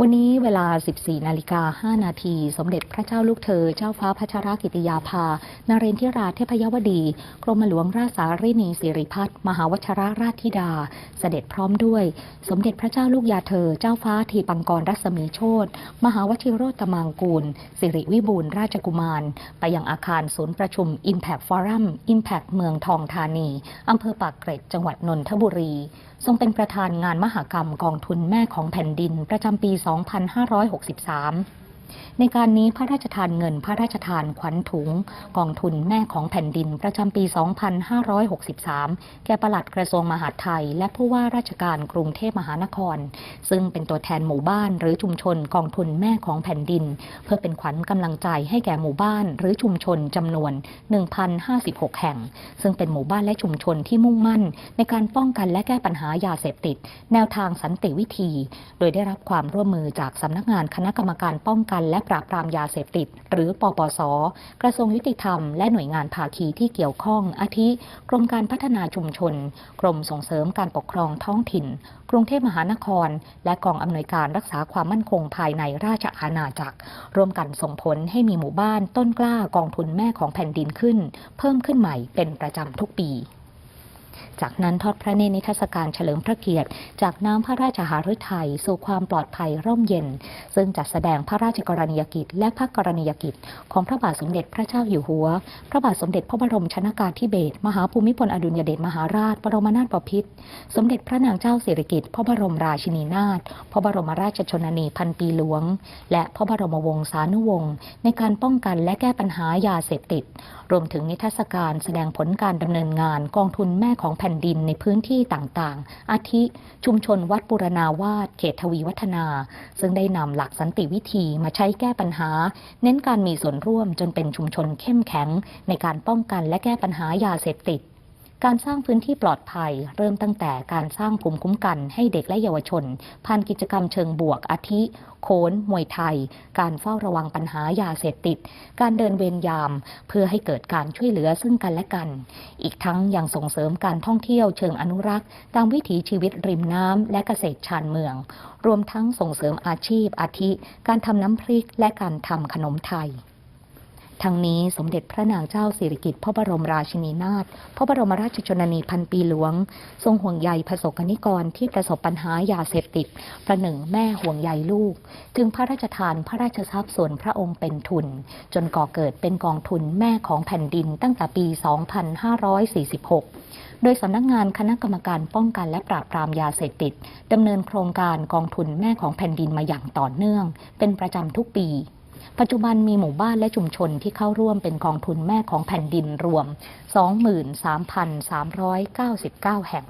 วันนี้เวลา 14 นาฬิกา 5 นาที สมเด็จพระเจ้าลูกเธอ เจ้าฟ้าพัชรกิติยาภานเรนทิราเทพยวดี กรมหลวงราชสารินีสิริพัฒน์มหาวชรราชธิดา เสด็จพร้อมด้วย สมเด็จพระเจ้าลูกยาเธอ เจ้าฟ้าทีปังกรรัศมีโชตมหาวชิโรตมังกูล สิริวิบูลราชกุมาร ไปยังอาคารศูนย์ประชุม Impact Forum Impact เมืองทองธานี อำเภอปากเกร็ด จังหวัดนนทบุรี ทรงเป็นประธานงานมหกรรมกองทุนแม่ของแผ่นดินประจำปี2563 ในการนี้พระราชทานเงินพระราชทานขวัญถุง กองทุนแม่ของแผ่นดินประจำปี 2563 แก่ปลัดกระทรวงมหาดไทย และผู้ว่าราชการกรุงเทพมหานคร ซึ่งเป็นตัวแทนหมู่บ้านหรือชุมชนกองทุนแม่ของแผ่นดิน เพื่อเป็นขวัญกำลังใจให้แก่หมู่บ้านหรือชุมชนจำนวน 1,056 แห่ง ซึ่งเป็นหมู่บ้านและชุมชนที่มุ่งมั่น ในการป้องกันและแก้ปัญหายาเสพติด แนวทางสันติวิธี โดยได้รับความร่วมมือจากสำนักงานคณะกรรมการป้องกันและปราบปรามยาเสพติด หรือปปส กระทรวงยุติธรรม และหน่วยงานภาคีที่เกี่ยวข้อง อาทิ กรมการพัฒนาชุมชน กรมส่งเสริมการปกครองท้องถิ่น กรุงเทพมหานคร และกองอำนวยการรักษาความมั่นคงภายในราชอาณาจักร ร่วมกันส่งผลให้มีหมู่บ้านต้นกล้ากองทุนแม่ของแผ่นดินขึ้น เพิ่มขึ้นใหม่เป็นประจำทุกปี จากนั้นทอดพระเนตรนิทรรศการเฉลิมพระเกียรติ จากน้ำพระราชหฤทัยสู่ความปลอดภัยร่มเย็น ซึ่งจัดแสดงพระราชกรณียกิจ และพระกรณียกิจ ของพระบาทสมเด็จพระเจ้าอยู่หัว พระบาทสมเด็จพระบรมชนากาธิเบศรมหาภูมิพลอดุลยเดชมหาราช บรมนาถบพิตรสมเด็จพระนางเจ้าสิริกิติ์พระบรมราชินีนาถพระบรมราชชนนีพันปีหลวง และพระบรมวงศานุวงศ์ในการป้องกันและแก้ปัญหายาเสพติด รวมถึงนิทรรศการแสดงผลการดำเนินงานกองทุนแม่ของแผ่นดินในพื้นที่ต่างๆ อาทิชุมชนวัดปุรณาวาสเขตทวีวัฒนา ซึ่งได้นำหลักสันติวิธีมาใช้แก้ปัญหา เน้นการมีส่วนร่วมจนเป็นชุมชนเข้มแข็ง ในการป้องกันและแก้ปัญหายาเสพติด การสร้างพื้นที่ปลอดภัย เริ่มตั้งแต่การสร้างภูมิคุ้มกันให้เด็กและเยาวชน ผ่านกิจกรรมเชิงบวกอาทิโขนมวยไทย การเฝ้าระวังปัญหายาเสพติด การเดินเวรยาม เพื่อให้เกิดการช่วยเหลือซึ่งกันและกัน อีกทั้งยังส่งเสริมการท่องเที่ยวเชิงอนุรักษ์ ตามวิถีชีวิตริมน้ำและเกษตรชานเมือง รวมทั้งส่งเสริมอาชีพอาทิ การทำน้ำพริกและการทำขนมไทย ทั้งนี้สมเด็จพระนางเจ้าสิริกิติ์พระบรมราชินีนาถพระบรมราชชนนีพันปีหลวง ทรงห่วงใยประสบกนิกรที่ประสบปัญหายาเสพติด ประหนึ่งแม่ห่วงใยลูก จึงพระราชทานพระราชทรัพย์ส่วนพระองค์เป็นทุน จนก่อเกิดเป็นกองทุนแม่ของแผ่นดินตั้งแต่ปี 2546 โดยสำนักงานคณะกรรมการป้องกันและปราบปรามยาเสพติดดำเนินโครงการกองทุนแม่ของแผ่นดินมาอย่างต่อเนื่อง เป็นประจำทุกปี ปัจจุบันมีหมู่บ้านและชุมชนที่เข้าร่วมเป็นกองทุนแม่ของแผ่นดินรวม 23,399 แห่ง